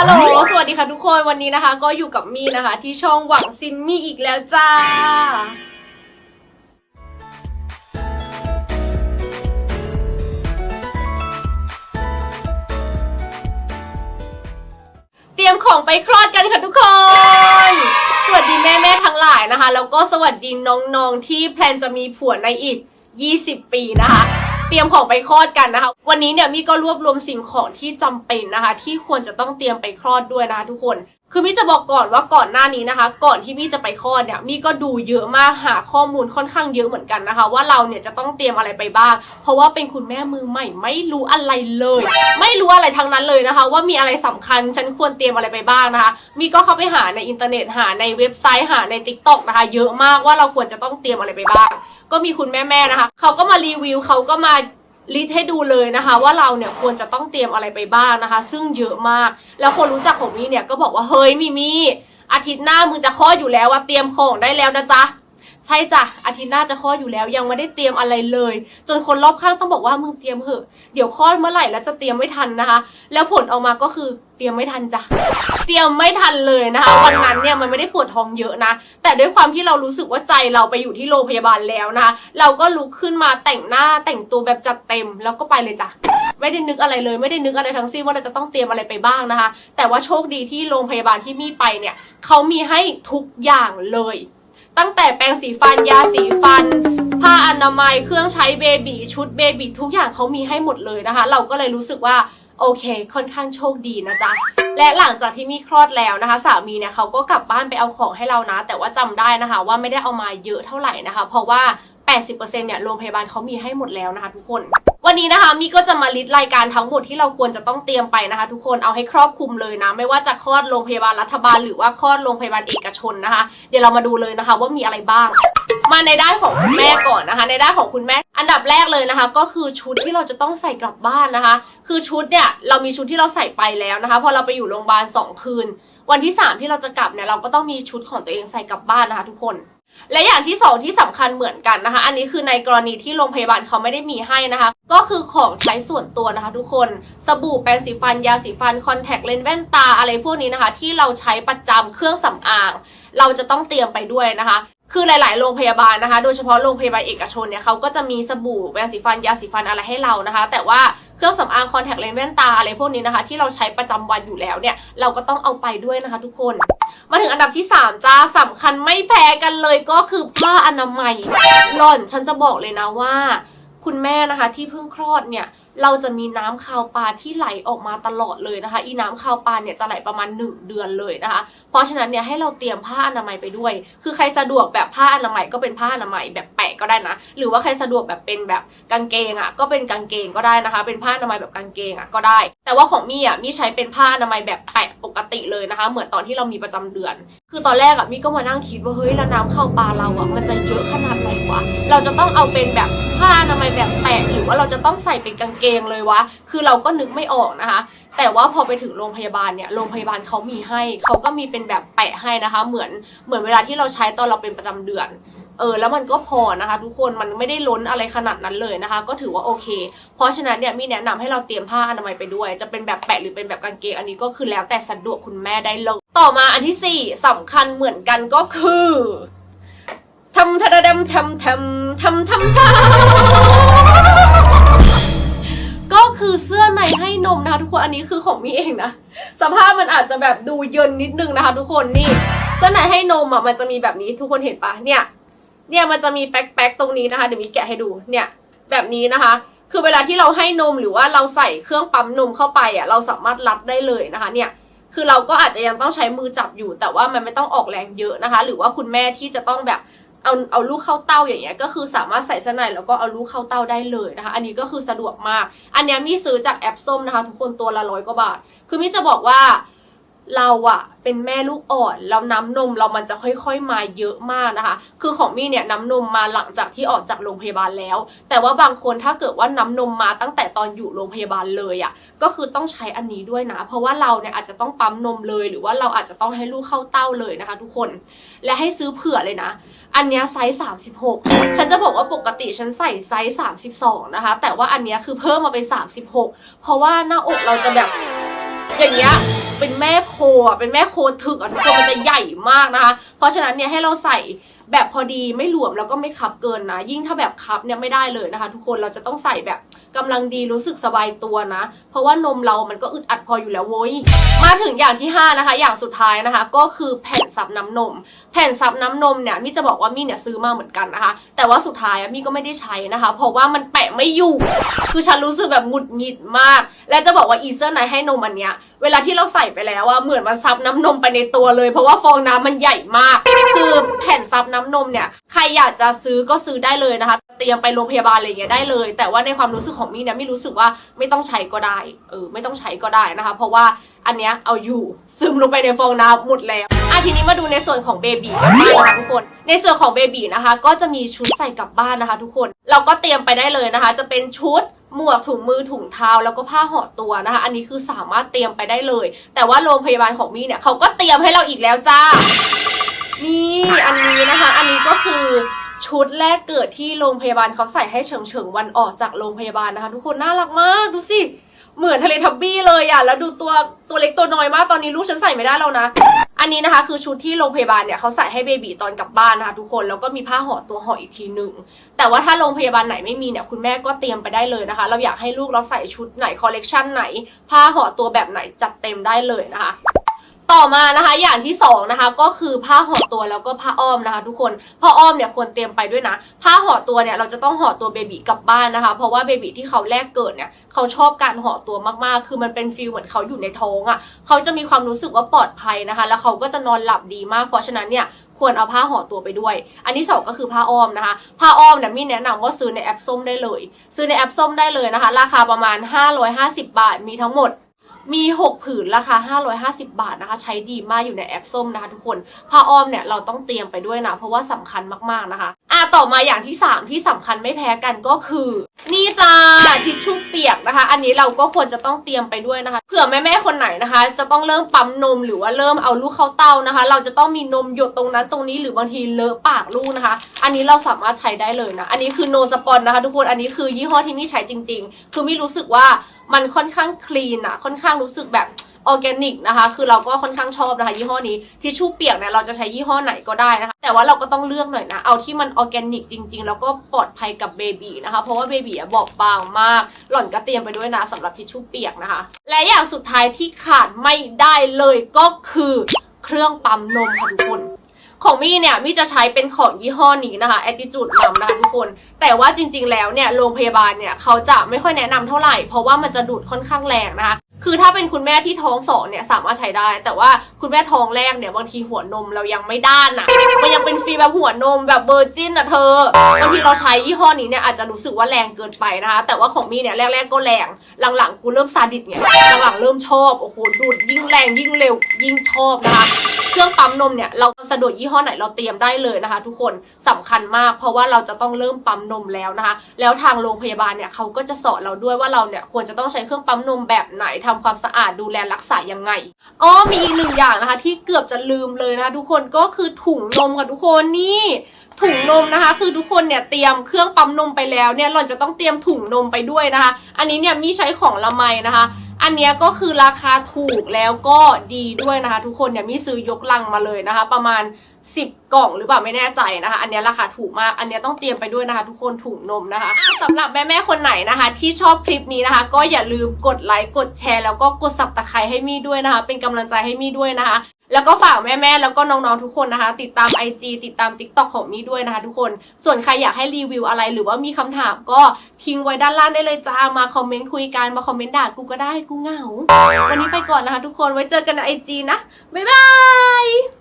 ฮัลโหล สวัสดีค่ะทุกคน วันนี้นะคะ ก็อยู่กับมี่นะคะ ที่ช่องหวังซินมี่อีกแล้วจ้า เตรียมของไปคลอดกันค่ะทุกคน สวัสดีแม่แม่ๆทั้งหลายนะคะ แล้วก็สวัสดีน้องๆที่แพลนจะมีผัวในอีก 20 ปีนะคะ เตรียมของไปคลอดกันนะคะ วันนี้เนี่ยมี่ก็รวบรวมสิ่งของที่จำเป็นนะคะ ที่ควรจะต้องเตรียมไปคลอดด้วยนะคะทุกคน คือมี่จะบอกก่อนว่าก่อนหน้านี้นะคะ ก่อนที่มี่จะไปคลอดเนี่ยมี่ก็ดูเยอะมากหาข้อมูลค่อนข้างเยอะเหมือนกันนะคะ ว่าเราเนี่ยจะต้องเตรียมอะไรไปบ้าง เพราะว่าเป็นคุณแม่มือใหม่ ไม่รู้อะไรเลย ไม่รู้อะไรทั้งนั้นเลยนะคะ ว่ามีอะไรสำคัญฉันควรเตรียมอะไรไปบ้างนะคะมี่ก็เข้าไปหาในอินเทอร์เน็ตหาในเว็บไซต์หาใน t ิ k t o k นะคะ เยอะมากว่าเราควรจะต้องเตรียมอะไรไปบ้าง ก็มีคุณแม่ๆนะคะเขาก็มารีวิวเขาก็มา ลิสต์ให้ดูเลยนะคะ ว่าเราเนี่ยควรจะต้องเตรียมอะไรไปบ้างนะคะ ซึ่งเยอะมาก แล้วคนรู้จักของมี่เนี่ยก็บอกว่าเฮ้ยมีมี่อาทิตย์หน้ามึงจะคลอดอยู่แล้วว่าเตรียมของได้แล้วนะจ๊ะ ใช่จ้ะอาทิตย์หน้าจะคลอดอยู่แล้ว ยังไม่ได้เตรียมอะไรเลย จนคนรอบข้างต้องบอกว่ามึงเตรียมเหอะเดี๋ยวคลอดเมื่อไหร่แล้วจะเตรียมไม่ทันนะคะ แล้วผลออกมาก็คือเตรียมไม่ทันจ้ะเตรียมไม่ทันเลยนะคะวันนั้นเนี่ยมันไม่ได้ปวดท้องเยอะนะ แต่ด้วยความที่เรารู้สึกว่าใจเราไปอยู่ที่โรงพยาบาลแล้วนะคะเราก็ลุกขึ้นมาแต่งหน้าแต่งตัวแบบจัดเต็มแล้วก็ไปเลยจ้ะไม่ได้นึกอะไรเลยไม่ได้นึกอะไรทั้งสิ้นว่าเราจะต้องเตรียมอะไรไปบ้างนะคะ แต่ว่าโชคดีที่โรงพยาบาลที่มี่ไปเนี่ยเขามีให้ทุกอย่างเลย ตั้งแต่แปรงสีฟันยาสีฟัน ผ้าอนามัยเครื่องใช้เบบีชุดเบบีทุกอย่างเขามีให้หมดเลยนะคะ เราก็เลยรู้สึกว่าโอเค ค่อนข้างโชคดีนะจ๊ะ และหลังจากที่มีคลอดแล้วนะคะ สามีเนี่ยเขาก็กลับบ้านไปเอาของให้เรานะ แต่ว่าจำได้นะคะ ว่าไม่ได้เอามาเยอะเท่าไหร่นะคะ เพราะว่า 80%เนี่ยโรงพยาบาลเขามีให้หมดแล้วนะคะ ทุกคน วันนี้นะคะมีก็จะมาลิสต์รายการทั้งหมดที่เราควรจะต้องเตรียมไปนะคะ ทุกคนเอาให้ครอบคลุมเลยนะ ไม่ว่าจะคลอดโรงพยาบาลรัฐบาล หรือว่าคลอดโรงพยาบาลเอกชนนะคะ เดี๋ยวเรามาดูเลยนะคะ ว่ามีอะไรบ้าง มาในด้านของคุณแม่ก่อนนะคะ ในด้านของคุณแม่ อันดับแรกเลยนะคะ ก็คือชุดที่เราจะต้องใส่กลับบ้านนะคะ คือชุดเนี่ยเรามีชุดที่เราใส่ไปแล้วนะคะพอเราไปอยู่โรงพยาบาลสองคืน วันที่สามที่เราจะกลับเนี่ยเราก็ต้องมีชุดของตัวเองใส่กลับบ้านนะคะ ทุกคน และอย่างที่สองที่สำคัญเหมือนกันนะคะ อันนี้คือในกรณีที่โรงพยาบาลเขาไม่ได้มีให้นะคะ ก็คือของใช้ส่วนตัวนะคะ ทุกคน สบู่แปรงสีฟัน ยาสีฟัน คอนแทคเลนส์แว่นตาอะไรพวกนี้นะคะ ที่เราใช้ประจำเครื่องสำอาง เราจะต้องเตรียมไปด้วยนะคะ คือหลาย ๆ โรงพยาบาลนะคะ โดยเฉพาะโรงพยาบาลเอกชนเนี่ยเขาก็จะมีสบู่แปรงสีฟัน ยาสีฟันอะไรให้เรานะคะ แต่ว่า เครื่องสำอางคอนแทคเลนส์แว่นตาอะไรพวกนี้นะคะ ที่เราใช้ประจำวันอยู่แล้วเนี่ย เราก็ต้องเอาไปด้วยนะคะทุกคน มาถึงอันดับที่ 3 จ้าสำคัญไม่แพ้กันเลยก็คือผ้าอนามัยหล่อนฉันจะบอกเลยนะว่า คุณแม่นะคะที่เพิ่งคลอดเนี่ย เราจะมีน้ำคาวปลาที่ไหลออกมาตลอดเลยนะคะ อีน้ำคาวปลาเนี่ยจะไหลประมาณ 1 เดือนเลยนะคะ เพราะฉะนั้นเนี่ยให้เราเตรียมผ้าอนามัยไปด้วย คือใครสะดวกแบบผ้าอนามัยก็เป็นผ้าอนามัยแบบแปะก็ได้นะ หรือว่าใครสะดวกแบบเป็นแบบกางเกงอะก็เป็นกางเกงก็ได้นะคะ เป็นผ้าอนามัยแบบกางเกงอะก็ได้ แต่ว่าของมี่อะมี่ใช้เป็นผ้าอนามัยแบบแปะปกติเลยนะคะ เหมือนตอนที่เรามีประจำเดือนคือตอนแรกอะมี่ก็มานั่งคิดว่าเฮ้ยแล้วน้ำเข้าปลาเราอะมันจะเยอะขนาดไหนวะเราจะต้องเอาเป็นแบบผ้าทำไมยแบบแปะหรือว่าเราจะต้องใส่เป็นกางเกงเลยวะคือเราก็นึกไม่ออกนะคะ แต่ว่าพอไปถึงโรงพยาบาลเนี่ยโรงพยาบาลเขามีให้เขาก็มีเป็นแบบแปะให้นะคะ เหมือนเหมือนเวลาที่เราใช้ตอนเราเป็นประจำเดือน เออแล้วมันก็พอนะคะ ทุกคนมันไม่ได้ล้นอะไรขนาดนั้นเลยนะคะ ก็ถือว่าโอเค เพราะฉะนั้นเนี่ยมีแนะนำให้เราเตรียมผ้าอนามัยไปด้วย จะเป็นแบบแปะหรือเป็นแบบกางเกงอันนี้ก็คือแล้วแต่สะดวกคุณแม่ได้เลยต่อมาอันที่สี่สำคัญเหมือนกันก็คือทำทะดำทำทำทำทำทำก็คือเสื้อในให้นมนะคะทุกคนอันนี้คือของมีเองนะสภาพมันอาจจะแบบดูเยินนิดนึงนะคะ ทุกคนนี่เสื้อในให้นมอะมันจะมีแบบนี้ทุกคนเห็นปะเนี่ย เนี่ยมันจะมีแป๊กๆตรงนี้นะคะ เดี๋ยวมีแกะให้ดูเนี่ยแบบนี้นะคะ คือเวลาที่เราให้นมหรือว่าเราใส่เครื่องปั๊มนมเข้าไปอะเราสามารถรัดได้เลยนะคะเนี่ยคือเราก็อาจจะยังต้องใช้มือจับอยู่ แต่ว่ามันไม่ต้องออกแรงเยอะนะคะ หรือว่าคุณแม่ที่จะต้องแบบเอาเอาลูกเข้าเต้าอย่างเงี้ยก็คือสามารถใส่เสื้อในแล้วก็เอาลูกเข้าเต้าได้เลยนะคะ อันนี้ก็คือสะดวกมาก อันเนี้ยมีซื้อจากแอปส้มนะคะ ทุกคนตัวละร้อยกว่าบาท คือมิจะบอกว่า เราอะเป็นแม่ลูกอ่อนแล้วน้ำนมเรามันจะค่อยๆมาเยอะมากนะคะ คือของมี่เนี่ยน้ำนมมาหลังจากที่ออกจากโรงพยาบาลแล้ว แต่ว่าบางคนถ้าเกิดว่าน้ำนมมาตั้งแต่ตอนอยู่โรงพยาบาลเลยอะก็คือต้องใช้อันนี้ด้วยนะ เพราะว่าเราเนี่ยอาจจะต้องปั๊มนมเลย หรือว่าเราอาจจะต้องให้ลูกเข้าเต้าเลยนะคะ ทุกคน และให้ซื้อเผื่อเลยนะ อันเนี้ยไซส์ 36 ฉันจะบอกว่าปกติฉันใส่ไซส์ 32 นะคะ แต่ว่าอันเนี้ยคือเพิ่มมาเป็น 36 เพราะว่าหน้าอกเราจะแบบ อย่างเงี้ยเป็นแม่โคอะเป็นแม่โคถึกอะทุกคนมันจะใหญ่มากนะคะ เพราะฉะนั้นเนี่ยให้เราใส่ แบบพอดีไม่หลวมแล้วก็ไม่คับเกินนะ ยิ่งถ้าแบบคับเนี่ยไม่ได้เลยนะคะ ทุกคนเราจะต้องใส่แบบกำลังดีรู้สึกสบายตัวนะ เพราะว่านมเรามันก็อึดอัดพออยู่แล้วโว้ยมาถึงอย่างที่ห้านะคะ อย่างสุดท้ายนะคะ ก็คือแผ่นซับน้ำนม แผ่นซับน้ำนมเนี่ยมี่จะบอกว่ามี่เนี่ยซื้อมาเหมือนกันนะคะ แต่ว่าสุดท้ายมี่ก็ไม่ได้ใช้นะคะ เพราะว่ามันแปะไม่อยู่ คือฉันรู้สึกแบบหงุดหงิดมาก และจะบอกว่าอีเซอร์ไนให้นมอันเนี้ยเวลาที่เราใส่ไปแล้วอะเหมือนมันซับน้ำนมไปในตัวเลย เพราะว่าฟองน้ำมันใหญ่มาก คือแผ่นซับน้ำนมเนี่ยใครอยากจะซื้อก็ซื้อได้เลยนะคะ เตรียมไปโรงพยาบาลอะไรอย่างเงี้ยได้เลย แต่ว่าในความรู้สึกของมี่เนี่ยไม่รู้สึกว่าไม่ต้องใช้ก็ได้เออไม่ต้องใช้ก็ได้นะคะ เพราะว่าอันเนี้ยเอาอยู่ซึมลงไปในฟองน้ำหมดแล้วอะทีนี้มาดูในส่วนของเบบีกันบ้างนะคะทุกคน ในส่วนของเบบีนะคะ ก็จะมีชุดใส่กลับบ้านนะคะ ทุกคนเราก็เตรียมไปได้เลยนะคะ จะเป็นชุด หมวกถุงมือถุงเท้าแล้วก็ผ้าห่อตัวนะคะ อันนี้คือสามารถเตรียมไปได้เลย แต่ว่าโรงพยาบาลของมี่เนี่ยเขาก็เตรียมให้เราอีกแล้วจ้า นี่อันนี้นะคะ อันนี้ก็คือชุดแรกเกิดที่โรงพยาบาลเขาใส่ให้เฉิงเฉิงๆวันออกจากโรงพยาบาลนะคะ ทุกคนน่ารักมากดูสิเหมือนทะเลทับบี้เลยอะแล้วดูตัวตัวเล็กตัวน้อยมากตอนนี้ลูกฉันใส่ไม่ได้แล้วนะ อันนี้นะคะคือชุดที่โรงพยาบาลเนี่ยเขาใส่ให้เบบีตอนกลับบ้านนะคะทุกคนแล้วก็มีผ้าห่อตัวห่ออีกทีหนึ่งแต่ว่าถ้าโรงพยาบาลไหนไม่มีเนี่ยคุณแม่ก็เตรียมไปได้เลยนะคะ เราอยากให้ลูกเราใส่ชุดไหนคอลเลกชันไหน ผ้าห่อตัวแบบไหนจัดเต็มได้เลยนะคะ ต่อมานะคะอย่างที่สองนะคะก็คือผ้าห่อตัวแล้วก็ผ้าอ้อมนะคะ ทุกคนผ้าอ้อมเนี่ยควรเตรียมไปด้วยนะ ผ้าห่อตัวเนี่ยเราจะต้องห่อตัวเบบีกลับบ้านนะคะ เพราะว่าเบบีที่เขาแรกเกิดเนี่ยเขาชอบการห่อตัวมากๆ คือมันเป็นฟีลเหมือนเขาอยู่ในท้องอะ่ะเขาจะมีความรู้สึกว่าปลอดภัยนะคะ แล้วเขาก็จะนอนหลับดีมาก เพราะฉะนั้นเนี่ยควรเอาผ้าห่อตัวไปด้วย อันที่สองก็คือผ้าอ้อมนะคะ ผ้าอ้อมเนี่ยมีแนะนำว่าซื้อในแอปส้มได้เลย ซื้อในแอปส้มได้เลยนะคะ ราคาประมาณ 550 บาทมีทั้งหมด มี 6 ผืนราคา 550 บาทนะคะ ใช้ดีมากอยู่ในแอปส้มนะคะทุกคน ผ้าอ้อมเนี่ยเราต้องเตรียมไปด้วยนะ เพราะว่าสำคัญมากๆนะคะอะต่อมาอย่างที่ 3 ที่สำคัญไม่แพ้กันก็คือ นี่จ้าทิชชู่เปียกนะคะ อันนี้เราก็ควรจะต้องเตรียมไปด้วยนะคะเผื่อแม่ๆคนไหนนะคะ จะต้องเริ่มปั๊มนมหรือว่าเริ่มเอาลูกเข้าเต้านะคะ เราจะต้องมีนมหยดตรงนั้นตรงนี้หรือบางทีเลอะปากลูกนะคะ อันนี้เราสามารถใช้ได้เลยนะ อันนี้คือโนสปอนนะคะ ทุกคนอันนี้คือยี่ห้อที่มี่ใช้จริง ๆ คือมี่รู้สึกว่า มันค่อนข้างคลีนอะค่อนข้างรู้สึกแบบออร์แกนิกนะคะ คือเราก็ค่อนข้างชอบนะคะ ยี่ห้อนี้ทิชชู่เปียกเนี่ยเราจะใช้ยี่ห้อไหนก็ได้นะคะ แต่ว่าเราก็ต้องเลือกหน่อยนะ เอาที่มันออร์แกนิกจริง ๆ แล้วก็ปลอดภัยกับเบบีนะคะ เพราะว่าเบบีอะบอบบางมาก หล่อนก็เตรียมไปด้วยนะสำหรับทิชชู่เปียกนะคะ และอย่างสุดท้ายที่ขาดไม่ได้เลยก็คือเครื่องปั๊มนมค่ะทุกคน ของมี่เนี่ยมี่จะใช้เป็นของยี่ห้อนี้นะคะ Attitude Mum นะคะทุกคน แต่ว่าจริงๆแล้วเนี่ยโรงพยาบาลเนี่ยเขาจะไม่ค่อยแนะนำเท่าไหร่ เพราะว่ามันจะดูดค่อนข้างแรงนะคะ คือถ้าเป็นคุณแม่ที่ท้องสองเนี่ยสามารถใช้ได้ แต่ว่าคุณแม่ท้องแรกเนี่ยบางทีหัวนมเรายังไม่ด้านนะมันยังเป็นฟีแบบหัวนมแบบเบอร์จินอะเธอบางทีเราใช้ยี่ห้อนี้เนี่ยอาจจะรู้สึกว่าแรงเกินไปนะคะแต่ว่าของมี่เนี่ยแรกๆก็แรงหลังๆกูเริ่มซาดิสเนี่ยหลังๆเริ่มชอบโอ้โหดูดยิ่งแรงยิ่งเร็วยิ่งชอบนะคะเครื่องปั๊มนมเนี่ยเราสะดวกยี่ห้อไหนเราเตรียมได้เลยนะคะ ทุกคนสำคัญมาก เพราะว่าเราจะต้องเริ่มปั๊มนมแล้วนะคะ แล้วทางโรงพยาบาลเนี่ยเขาก็จะสอนเราด้วยว่าเราเนี่ยควรจะต้องใช้เครื่องปั๊มนมแบบไหนททำความสะอาดดูแลรักษายังไงอ๋อมีอีกหนึ่งอย่างนะคะ ที่เกือบจะลืมเลยนะคะทุกคนก็คือถุงนมค่ะทุกคนนี่ถุงนมนะคะ คือทุกคนเนี่ยเตรียมเครื่องปั๊มนมไปแล้วเนี่ยเราจะต้องเตรียมถุงนมไปด้วยนะคะ อันนี้เนี่ยมีใช้ของละไมนะคะ อันนี้ก็คือราคาถูกแล้วก็ดีด้วยนะคะ ทุกคนเนี่ยมีซื้อยกลังมาเลยนะคะ ประมาณ 10 กล่องหรือเปล่าไม่แน่ใจนะคะ อันนี้ราคาถูกมาก อันนี้ต้องเตรียมไปด้วยนะคะ ทุกคนถุงนมนะคะสำหรับแม่ๆคนไหนนะคะ ที่ชอบคลิปนี้นะคะ ก็อย่าลืมกดไลค์กดแชร์แล้วก็กดสับตะไคร้ให้มี่ด้วยนะคะ เป็นกำลังใจให้มี่ด้วยนะคะ แล้วก็ฝากแม่ๆแล้วก็น้องๆทุกคนนะคะ ติดตาม IG ติดตาม TikTok ของมี่ด้วยนะคะ ทุกคนส่วนใครอยากให้รีวิวอะไรหรือว่ามีคำถามก็ทิ้งไว้ด้านล่างได้เลยจ้ามาคอมเมนต์คุยกันมาคอมเมนต์ด่ากูก็ได้กูเหงาวันนี้ไปก่อนนะคะ ทุกคนไว้เจอกันใน IG นะบ๊ายบาย